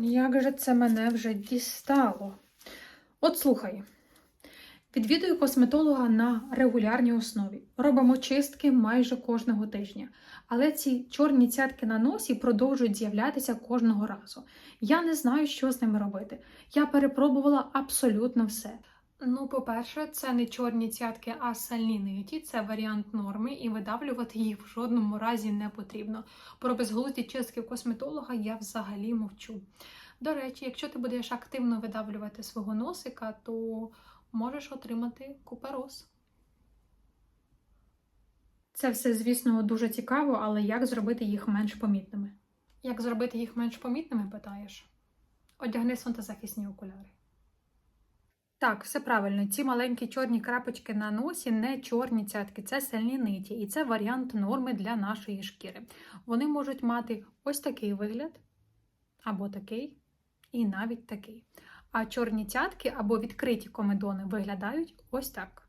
Як же це мене вже дістало? От слухай. Відвідую косметолога на регулярній основі. Робимо чистки майже кожного тижня. Але ці чорні цятки на носі продовжують з'являтися кожного разу. Я не знаю, що з ними робити. Я перепробувала абсолютно все. Ну, по-перше, це не чорні цятки, а сальні ниті. Це варіант норми, і видавлювати їх в жодному разі не потрібно. Про безглузді чистки косметолога я взагалі мовчу. До речі, якщо ти будеш активно видавлювати свого носика, то можеш отримати купероз. Це все, звісно, дуже цікаво, але як зробити їх менш помітними? Як зробити їх менш помітними, питаєш? Одягни сонцезахисні окуляри. Так, все правильно. Ці маленькі чорні крапочки на носі не чорні цятки, це сильні ниті, і це варіант норми для нашої шкіри. Вони можуть мати ось такий вигляд, або такий, і навіть такий. А чорні цятки або відкриті комедони виглядають ось так.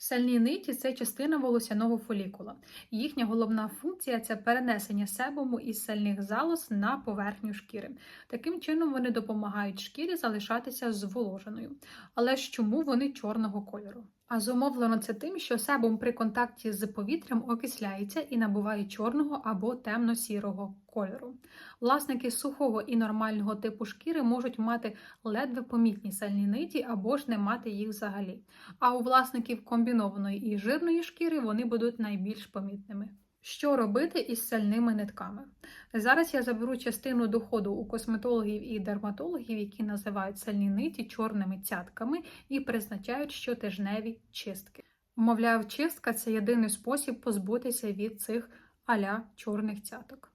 Сальні ниті це частина волосяного фолікула. Їхня головна функція це перенесення себуму із сальних залоз на поверхню шкіри. Таким чином вони допомагають шкірі залишатися зволоженою. Але ж чому вони чорного кольору? А зумовлено це тим, що себум при контакті з повітрям окисляється і набуває чорного або темно-сірого кольору. Власники сухого і нормального типу шкіри можуть мати ледве помітні сальні ниті або ж не мати їх взагалі. А у власників комбінованої і жирної шкіри вони будуть найбільш помітними. Що робити із сальними нитками? Зараз я заберу частину доходу у косметологів і дерматологів, які називають сальні ниті чорними цятками і призначають щотижневі чистки. Мовляв, чистка це єдиний спосіб позбутися від цих аля чорних цяток.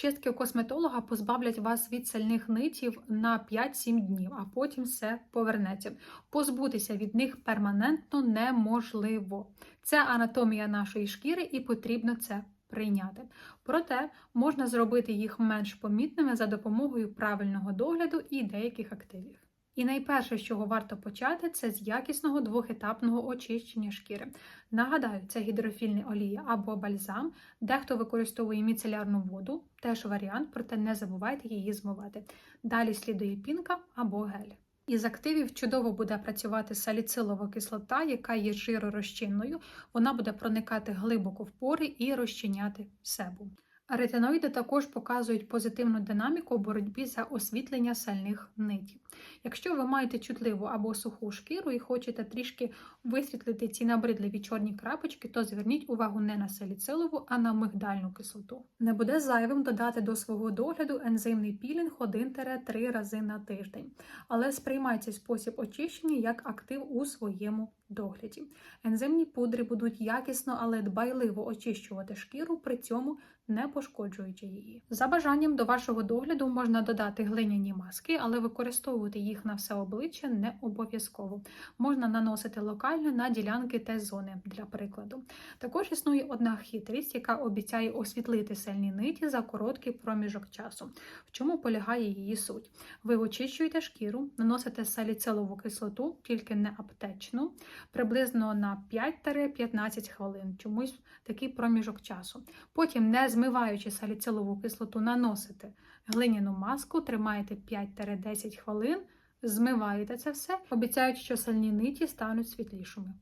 Чистки у косметолога позбавлять вас від сальних нитів на 5-7 днів, а потім все повернеться. Позбутися від них перманентно неможливо. Це анатомія нашої шкіри і потрібно це прийняти. Проте можна зробити їх менш помітними за допомогою правильного догляду і деяких активів. І найперше, з чого варто почати, це з якісного двохетапного очищення шкіри. Нагадаю, це гідрофільна олія або бальзам, дехто використовує міцелярну воду, теж варіант, проте не забувайте її змивати. Далі слідує пінка або гель. Із активів чудово буде працювати саліцилова кислота, яка є жиророзчинною. Вона буде проникати глибоко в пори і розчиняти себум. Ретиноїди також показують позитивну динаміку у боротьбі за освітлення сальних нитів. Якщо ви маєте чутливу або суху шкіру і хочете трішки висвітлити ці набридливі чорні крапочки, то зверніть увагу не на саліцилову, а на мигдальну кислоту. Не буде зайвим додати до свого догляду ензимний пілінг 1-3 рази на тиждень, але сприймай цей спосіб очищення як актив у своєму догляді. Ензимні пудри будуть якісно, але дбайливо очищувати шкіру, при цьому не пошкоджуючи її. За бажанням до вашого догляду можна додати глиняні маски, але використовувати їх на все обличчя не обов'язково. Можна наносити локально на ділянки Т-зони, для прикладу. Також існує одна хитрість, яка обіцяє освітлити сильні ниті за короткий проміжок часу. В чому полягає її суть? Ви очищуєте шкіру, наносите саліцилову кислоту, тільки не аптечну, приблизно на 5-15 хвилин, чомусь такий проміжок часу. Потім, не змиваючи саліцилову кислоту, наносите глиняну маску, тримаєте 5-10 хвилин, змиваєте це все, обіцяють, що сальні ниті стануть світлішими.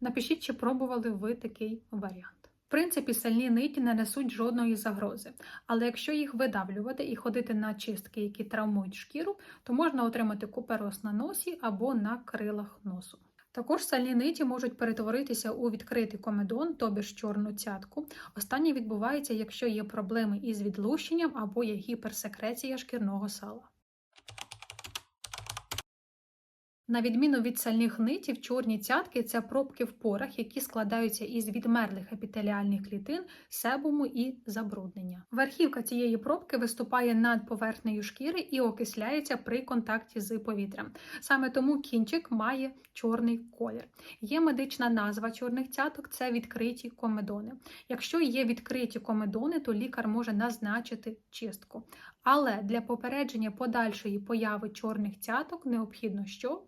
Напишіть, чи пробували ви такий варіант. В принципі, сальні ниті не несуть жодної загрози, але якщо їх видавлювати і ходити на чистки, які травмують шкіру, то можна отримати купероз на носі або на крилах носу. Також сальні ниті можуть перетворитися у відкритий комедон, тобі ж чорну цятку. Останнє відбувається, якщо є проблеми із відлущенням або є гіперсекреція шкірного сала. На відміну від сальних нитів, чорні цятки це пробки в порах, які складаються із відмерлих епітеліальних клітин, себуму і забруднення. Верхівка цієї пробки виступає над поверхнею шкіри і окисляється при контакті з повітрям. Саме тому кінчик має чорний колір. Є медична назва чорних цяток це відкриті комедони. Якщо є відкриті комедони, то лікар може назначити чистку. Але для попередження подальшої появи чорних цяток необхідно що?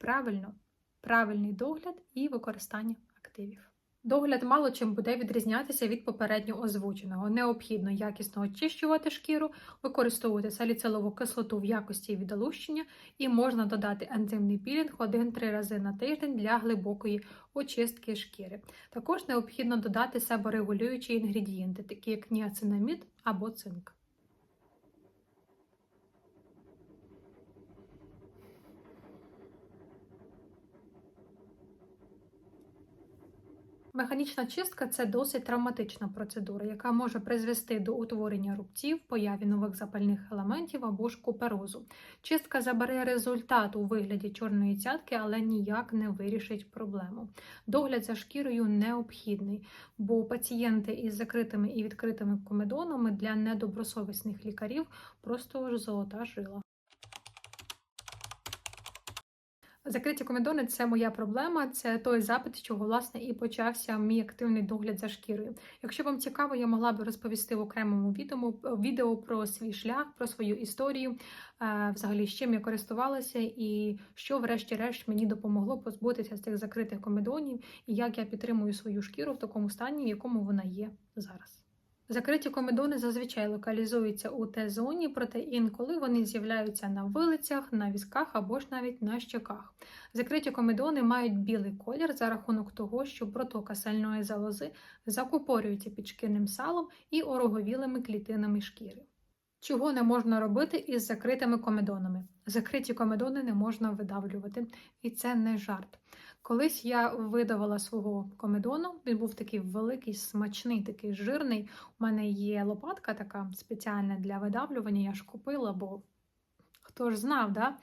Правильно, правильний догляд і використання активів. Догляд мало чим буде відрізнятися від попередньо озвученого. Необхідно якісно очищувати шкіру, використовувати саліцилову кислоту в якості відлущення і можна додати ензимний пілінг 1-3 рази на тиждень для глибокої очистки шкіри. Також необхідно додати себорегулюючі інгредієнти, такі як ніацинамід або цинк. Механічна чистка це досить травматична процедура, яка може призвести до утворення рубців, появі нових запальних елементів або ж куперозу. Чистка забере результат у вигляді чорної цятки, але ніяк не вирішить проблему. Догляд за шкірою необхідний, бо пацієнти із закритими і відкритими комедонами для недобросовісних лікарів просто ж золота жила. Закриті комедони це моя проблема, це той запит, з чого власне і почався мій активний догляд за шкірою. Якщо вам цікаво, я могла б розповісти в окремому відео, відео про свій шлях, про свою історію, е, взагалі з чим я користувалася, і що, врешті-решт, мені допомогло позбутися з цих закритих комедонів, і як я підтримую свою шкіру в такому стані, в якому вона є зараз. Закриті комедони зазвичай локалізуються у Т-зоні, проте інколи вони з'являються на вилицях, на візках або ж навіть на щоках. Закриті комедони мають білий колір за рахунок того, що протока сальної залози закупорюється підшкірним салом і ороговілими клітинами шкіри. Чого не можна робити із закритими комедонами? Закриті комедони не можна видавлювати, і це не жарт. Колись я видавала свого комедону, він був такий великий, смачний, такий жирний. У мене є лопатка така спеціальна для видавлювання, я ж купила, бо хто ж знав, да?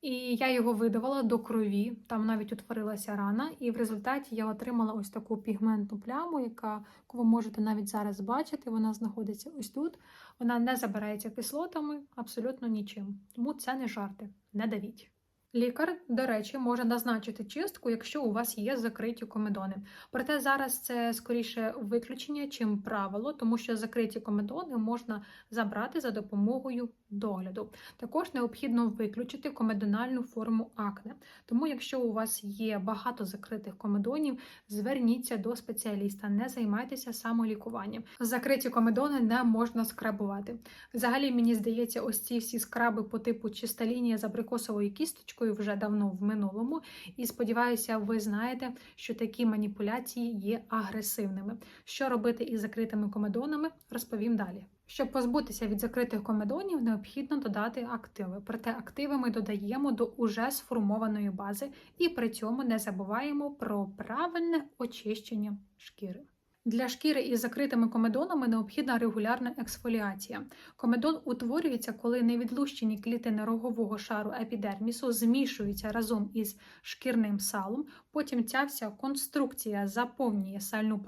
І я його видавала до крові, там навіть утворилася рана, і в результаті я отримала ось таку пігментну пляму, яка ви можете навіть зараз бачити. Вона знаходиться ось тут. Вона не забирається кислотами, абсолютно нічим. Тому це не жарти, не давіть. Лікар, до речі, може назначити чистку, якщо у вас є закриті комедони. Проте зараз це скоріше виключення, чим правило, тому що закриті комедони можна забрати за допомогою догляду. Також необхідно виключити комедональну форму акне. Тому, якщо у вас є багато закритих комедонів, зверніться до спеціаліста, не займайтеся самолікуванням. Закриті комедони не можна скрабувати. Взагалі, мені здається, ось ці всі скраби по типу чиста лінія з абрикосовою кісточкою вже давно в минулому. І сподіваюся, ви знаєте, що такі маніпуляції є агресивними. Що робити із закритими комедонами, розповім далі. Щоб позбутися від закритих комедонів, необхідно додати активи. Проте активи ми додаємо до уже сформованої бази і при цьому не забуваємо про правильне очищення шкіри. Для шкіри із закритими комедонами необхідна регулярна ексфоліація. Комедон утворюється, коли невідлущені клітини рогового шару епідермісу змішуються разом із шкірним салом. Потім ця вся конструкція заповнює сальну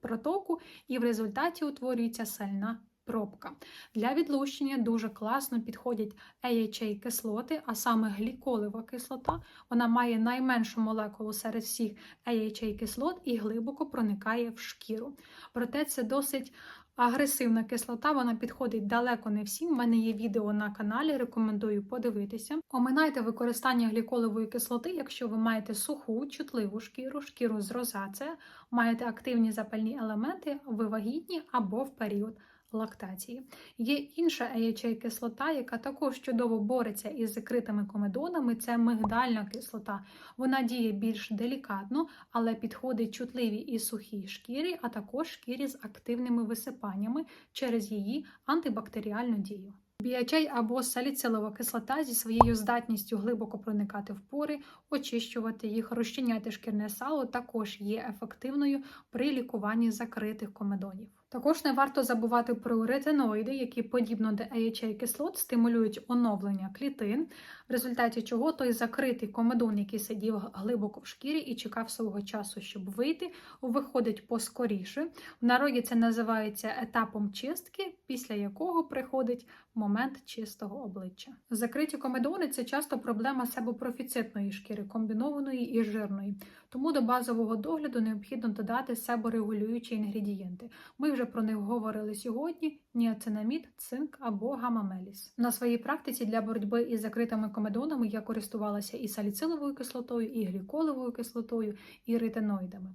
протоку, і в результаті утворюється сальна пробка. Для відлущення дуже класно підходять AHA кислоти, а саме гліколева кислота. Вона має найменшу молекулу серед всіх AHA кислот і глибоко проникає в шкіру. Проте це досить агресивна кислота, вона підходить далеко не всім. У мене є відео на каналі, рекомендую подивитися. Оминайте використання гліколевої кислоти, якщо ви маєте суху, чутливу шкіру, шкіру з розація, маєте активні запальні елементи, ви вагітні або в період лактації. Є інша AHA кислота, яка також чудово бореться із закритими комедонами. Це мигдальна кислота. Вона діє більш делікатно, але підходить чутливій і сухій шкірі, а також шкірі з активними висипаннями через її антибактеріальну дію. BHA або саліцилова кислота зі своєю здатністю глибоко проникати в пори, очищувати їх, розчиняти шкірне сало також є ефективною при лікуванні закритих комедонів. Також не варто забувати про ретиноїди, які, подібно до AHA кислот, стимулюють оновлення клітин, в результаті чого той закритий комедон, який сидів глибоко в шкірі і чекав свого часу, щоб вийти, виходить поскоріше. В народі це називається етапом чистки, після якого приходить момент чистого обличчя. Закриті комедони це часто проблема себопрофіцитної шкіри, комбінованої і жирної. Тому до базового догляду необхідно додати себорегулюючі інгредієнти. Ми вже про них говорили сьогодні: ніацинамід, цинк або гамамеліс. На своїй практиці для боротьби із закритими комедонами я користувалася і саліциловою кислотою, і гліколовою кислотою, і ретиноїдами.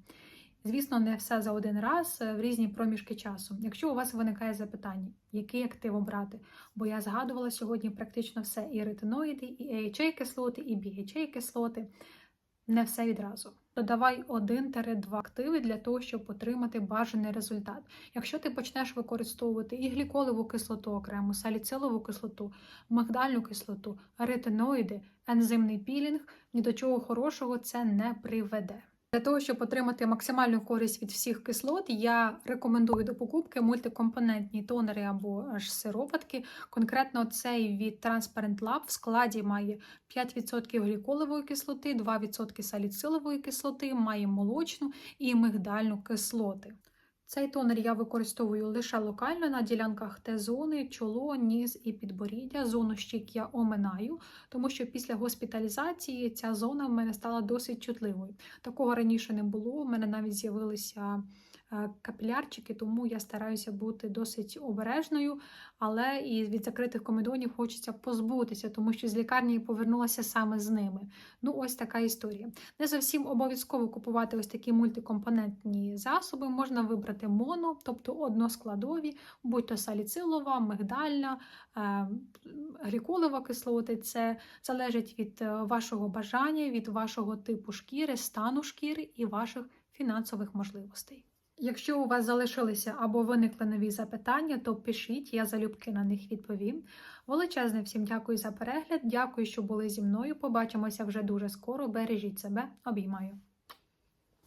Звісно, не все за один раз е, в різні проміжки часу. Якщо у вас виникає запитання, який актив обрати, бо я згадувала сьогодні практично все: і ретиноїди, і AHA кислоти, і BHA кислоти. Не все відразу. Додавай 1-2 активи для того, щоб отримати бажаний результат. Якщо ти почнеш використовувати і гліколеву кислоту окремо, саліцилову кислоту, мигдальну кислоту, ретиноїди, ензимний пілінг, ні до чого хорошого це не приведе. Для того, щоб отримати максимальну користь від всіх кислот, я рекомендую до покупки мультикомпонентні тонери або аж сироватки. Конкретно цей від Transparent Lab в складі має 5% гліколевої кислоти, 2% саліцилової кислоти, має молочну і мигдальну кислоти. Цей тонер я використовую лише локально на ділянках Т-зони, чоло, ніс і підборіддя. Зону щік я оминаю, тому що після госпіталізації ця зона в мене стала досить чутливою. Такого раніше не було. У мене навіть з'явилися капілярчики, тому я стараюся бути досить обережною, але і від закритих комедонів хочеться позбутися, тому що з лікарні повернулася саме з ними. Ну, ось така історія. Не зовсім обов'язково купувати ось такі мультикомпонентні засоби. Можна вибрати моно, тобто односкладові, будь то саліцилова, мигдальна, е, гліколова кислоти. Це залежить від е, вашого бажання, від вашого типу шкіри, стану шкіри і ваших фінансових можливостей. Якщо у вас залишилися або виникли нові запитання, то пишіть, я залюбки на них відповім. Величезне всім дякую за перегляд. Дякую, що були зі мною. Побачимося вже дуже скоро. Бережіть себе, обіймаю.